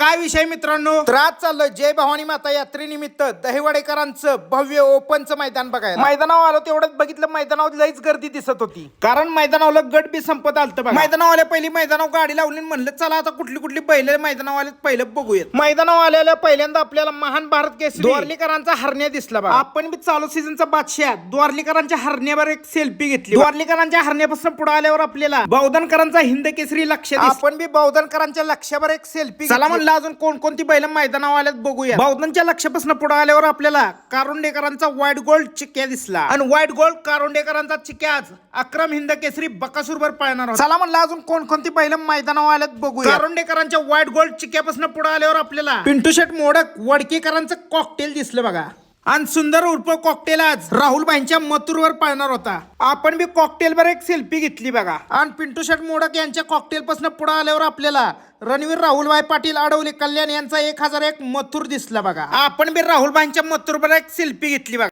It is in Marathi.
काय विषय मित्रांनो? तर आज चाललोय जय भवानी माता यात्रेनिमित्त दहिवडेकरांचं भव्य ओपनचं मैदान बघायला. मैदानावर आलो तेवढंच बघितलं मैदानावर लईच गर्दी दिसत होती. कारण मैदानावर गट बी संपत आलतं आल्या पहिली मैदानावर गाडी लावली म्हणलं चला आता कुठली कुठली बैल मैदानावर आले पहिलं बघूयात. मैदानावर आलेल्या पहिल्यांदा आपल्याला महान भारत केसरी. द्वारलीकरांचा हरण्या दिसला बघा. आपण बी चालू सीझनचा बादशाह. द्वारलीकरांच्या हरण्यावर एक सेल्फी घेतली द्वारलीकरांच्या हरण्यापासून पुढे आल्यावर आपल्याला बौद्धनकरांचा हिंद केसरी लक्ष आपण बी बौद्धनकरांच्या लक्षावर एक सेल्फी चला म्हणलं अजून कोणकोणती बैल मैदानावर आल्यात बघूया. बौद्धनच्या लक्षापासून पुढे आल्यावर आपल्याला कारुंडेकरांचा व्हाईट गोल्ड चिक्या दिसला. आणि व्हाईट गोल्ड कारुंडेकरांचा चिक्या आज अक्रम हिंद केसरी बकासूरवर पळणार. चला म्हणलं अजून कोणकोणती बैल मैदानावर आल्यात बघूया. कारुंडेकरांच्या व्हाईट गोल्ड चिक्यापासून पुढे आल्यावर आपल्याला पिंटू शेट मोडक वडकेकरांचं कॉकटेल दिसलं बघा. आणि सुंदर उर्फ कॉकटेल आज राहुल भाईंच्या मथुरवर पाळणार होता. आपण बी कॉकटेल वर एक सेल्फी घेतली बघा. आणि पिंटू शेट मोडक यांच्या कॉकटेल पासून पुढे आल्यावर आपल्याला रणवीर राहुलभाई पाटील अडवले कल्याण यांचा एक हजार एक मथुर दिसला बघा. आपण बी राहुल भाईंच्या मथुरवर एक सेल्फी घेतली बघा.